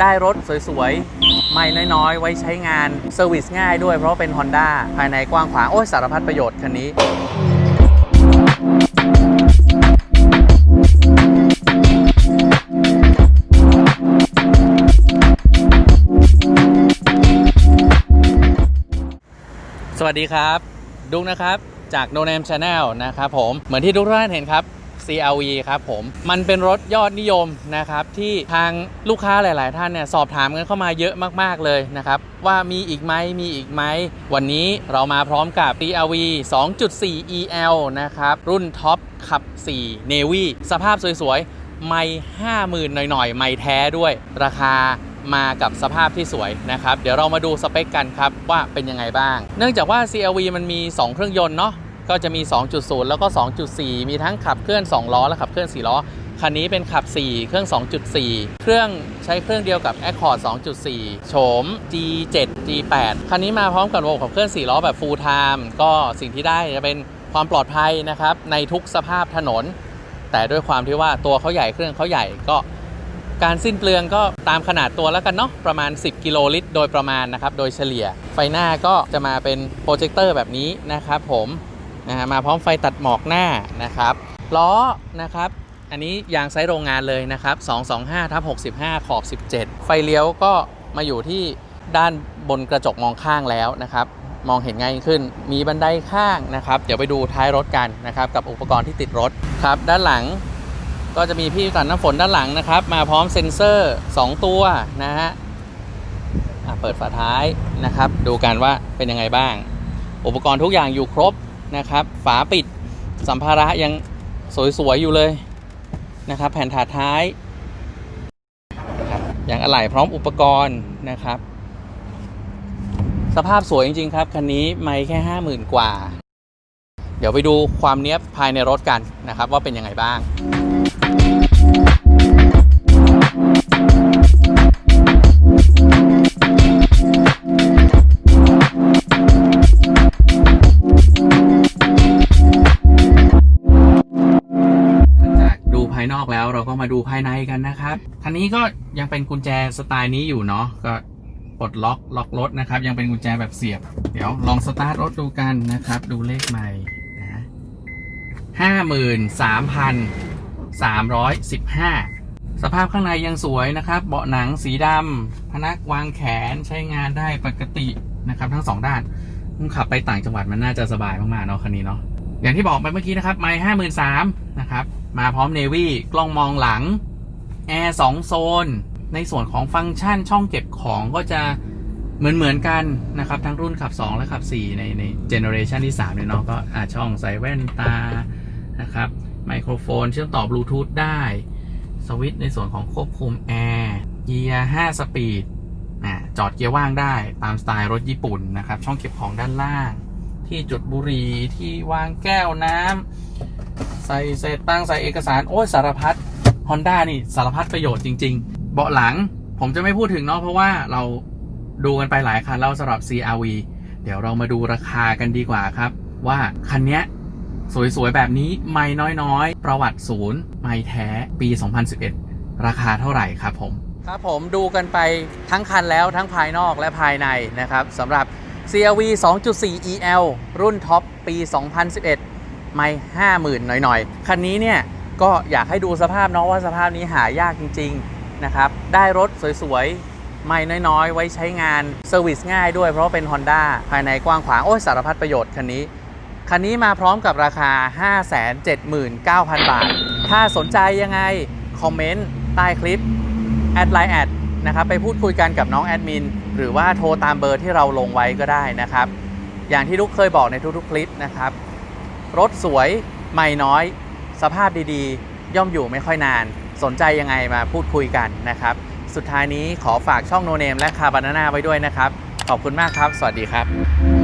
ได้รถสวยๆ ไม่น้อยๆ ไว้ใช้งานเซอร์วิสง่ายด้วยเพราะเป็น Honda ภายในกว้างขวาง โอ้ยสารพัดประโยชน์คันนี้ สวัสดีครับ ดุ๊กนะครับ จาก No Name Channel นะครับผม เหมือนที่ทุกท่านเห็นครับ CRV ครับผม มันเป็นรถยอดนิยมนะครับที่ทางลูกค้าหลาย ๆ ท่านเนี่ยสอบถามกันเข้ามาเยอะมาก ๆ เลยนะครับว่ามีอีกไหมมีอีกไหม วันนี้เรามาพร้อมกับ CRV 2.4 EL นะครับรุ่นท็อปขับ 4 Navy สภาพสวย ๆ ไม่50,000 หน่อย ๆ ไม่แท้ด้วยราคามากับสภาพที่สวยนะครับ เดี๋ยวเรามาดูสเปคกันครับว่าเป็นยังไงบ้าง เนื่องจากว่า CRV มันมี 2 เครื่องยนต์เนาะ ก็จะมี 2.0 แล้วก็ 2.4 มีทั้งขับเคลื่อน 2 ล้อและขับเคลื่อน 4 ล้อ คันนี้เป็นขับ 4 เครื่อง 2.4 เครื่องใช้เครื่องเดียวกับ Accord 2.4 โฉม G7 G8 คันนี้มาพร้อมกับระบบขับเคลื่อน 4 ล้อแบบ full time ก็สิ่งที่ได้จะเป็นความปลอดภัยนะครับในทุกสภาพถนน แต่ด้วยความที่ว่าตัวเขาใหญ่เครื่องเขาใหญ่ก็การสิ้นเปลืองก็ตามขนาดตัวแล้วกันเนาะประมาณ 10 กิโลลิตร โดยประมาณนะครับ โดยเฉลี่ย ไฟหน้าก็จะมาเป็นโปรเจคเตอร์แบบนี้นะครับผม นะฮะมาพร้อมไฟตัดหมอกหน้านะครับล้อนะครับอันนี้ยางไซส์โรงงานเลยนะครับ 225ทับ65 ขอบ 17 ไฟเลี้ยวก็มาอยู่ที่ด้านบนกระจกมองข้างแล้วนะครับ มองเห็นง่ายขึ้น มีบันไดข้างนะครับ เดี๋ยวไปดูท้ายรถกันนะครับ กับอุปกรณ์ที่ติดรถครับ ด้านหลังก็จะมีพี่กันน้ำฝนด้านหลังนะครับ มาพร้อมเซ็นเซอร์ 2 ตัวนะฮะอะเปิดฝาท้ายนะครับ ดูกันว่าเป็นยังไงบ้าง อุปกรณ์ทุกอย่างอยู่ครบ นะครับ ฝาปิดสัมภาระยังสวย ๆ อยู่เลยนะครับ แผ่นถาดท้ายนะครับอย่างอะไหล่พร้อมอุปกรณ์นะครับ สภาพสวยจริง ๆ ครับ คันนี้ไม่แค่ 50,000 กว่า เดี๋ยวไปดูความเนี้ยบภายในรถกันนะครับ ว่าเป็นยังไงบ้าง นะครับคันนี้ก็ยังเป็นกุญแจสไตล์นี้อยู่เนาะก็ปลดล็อกล็อกรถนะครับ ยังเป็นกุญแจแบบเสียบ เดี๋ยวลองสตาร์ทรถดูกันนะครับ ดูเลขใหม่นะห้าหมื่นสามพันสามร้อยสิบห้าสภาพข้างในยังสวยนะครับ เบาะหนังสีดำพนักวางแขนใช้งานได้ปกตินะครับ ทั้งสองด้านขับไปต่างจังหวัดมันน่าจะสบายมากๆเนาะคันนี้เนาะอย่างที่บอกไปเมื่อกี้นะครับ ไม่ห้าหมื่นสามนะครับ มาพร้อมเนวี่กล้องมองหลัง แอร์สองโซน ในส่วนของฟังก์ชันช่องเก็บของก็จะเหมือนเหมือนๆกันนะครับ ทั้งรุ่นขับ 2 และขับ 4 ในในเจเนอเรชันที่3เนี่ยเนาะก็อาช่องใส่แว่นตานะครับไมโครโฟนเชื่อมต่อบลูทูธได้สวิตช์ในส่วนของควบคุมแอร์เกียร์5สปีดจอดเกียร์ว่างได้ตามสไตล์รถญี่ปุ่นนะครับ ช่องเก็บของด้านล่าง ที่จุดบุหรี่ที่วางแก้วน้ำใส่เศษตังใส่เอกสาร โอ้ยสารพัด Honda นี่สารพัดประโยชน์จริง ๆ เบาะหลังผมจะไม่พูดถึงเนาะเพราะว่าเราดูกันไปหลายคันแล้วสำหรับ CRV เดี๋ยวเรามาดูราคากันดีกว่าครับ ว่าคันเนี้ยสวยๆ แบบนี้ไม่น้อยๆ ประวัติศูนย์ ไม่แท้ปี 2011 ราคาเท่าไหร่ครับผม ครับผมดูกันไปทั้งคันแล้วทั้งภายนอกและภายในนะครับสำหรับ CRV 2.4 EL รุ่นท็อปปี 2011 ไม่ 50,000 หน่อยๆ คันนี้เนี่ย ก็อยากให้ดูสภาพเนาะว่าสภาพนี้หายากจริง ๆ นะครับ ได้รถสวยๆ ไม่น้อยๆ ไว้ใช้งานเซอร์วิสง่ายด้วยเพราะเป็น Honda ภายในกว้างขวาง โอ้ยสารพัดประโยชน์คันนี้ คันนี้มาพร้อมกับราคา 579,000 บาท ถ้าสนใจยังไง คอมเมนต์ ใต้คลิป แอดไลน์แอดนะครับไปพูดคุยกันกับน้องแอดมิน หรือว่าโทรตามเบอร์ที่เราลงไว้ก็ได้นะครับ อย่างที่ทุกเคยบอกในทุกๆ คลิปนะครับ รถสวยไม่น้อย สภาพดีๆ ย่อมอยู่ไม่ค่อยนาน สนใจยังไงมาพูดคุยกันนะครับ สุดท้ายนี้ขอฝากช่องโนเนมและคาบานาน่าไว้ด้วยนะครับ ขอบคุณมากครับ สวัสดีครับ